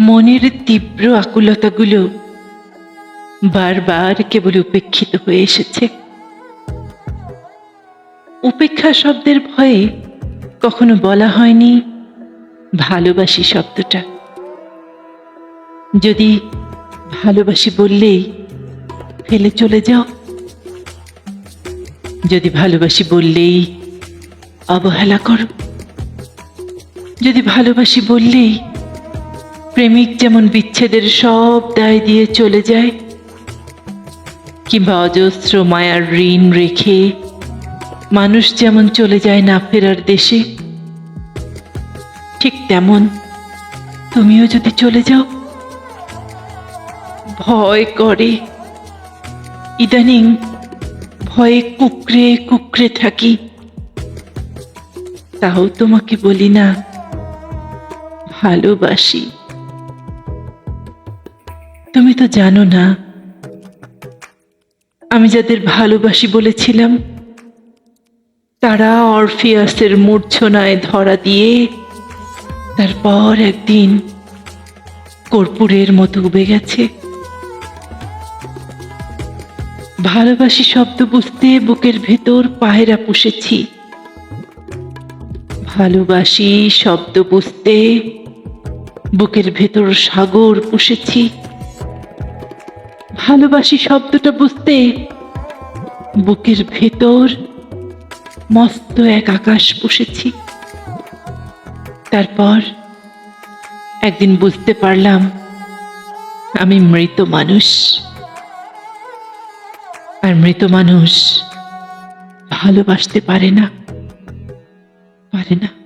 মনের তীব্র আকুলতাগুলো বারবার কেবল উপেক্ষিত হয়ে এসেছে। উপেক্ষা শব্দের ভয়ে কখনো বলা হয়নি, ভালোবাসি শব্দটা। যদি ভালোবাসি বললেই ফেলে চলে যাও। যদি ভালোবাসি বললেই অবহেলা করো। যদি ভালোবাসি বললেই প্রেমিক যেমন বিচ্ছেদের সব দায় দিয়ে চলে যায়, কিংবা অজস্র মায়ার ঋণ রেখে মানুষ যেমন চলে যায় না ফেরার দেশে, ঠিক তেমন তুমিও যদি চলে যাও, ভয় করে। ইদানিং ভয়ে কুকরে কুকরে থাকি। তাও তোমাকে বলি না, ভালোবাসি। তুমি তো জানো না, আমি যাদের ভালোবাসি বলেছিলাম, তারা অরফিয়াসের মূর্ছনায় ধরা দিয়ে তারপর একদিন কর্পূরের মতো উবে গেছে। ভালোবাসি শব্দ বুঝতে বুকের ভেতর পায়রা পুষেছি। ভালোবাসি শব্দ বুঝতে বুকের ভেতর সাগর পুষেছি। ভালোবাসি শব্দটা বুঝতে। বুকের ভেতর মস্ত এক আকাশ পুষেছি তারপর একদিন বুঝতে পারলাম আমি মৃত মানুষ। আর মৃত মানুষ ভালোবাসতে পারে না পারে না।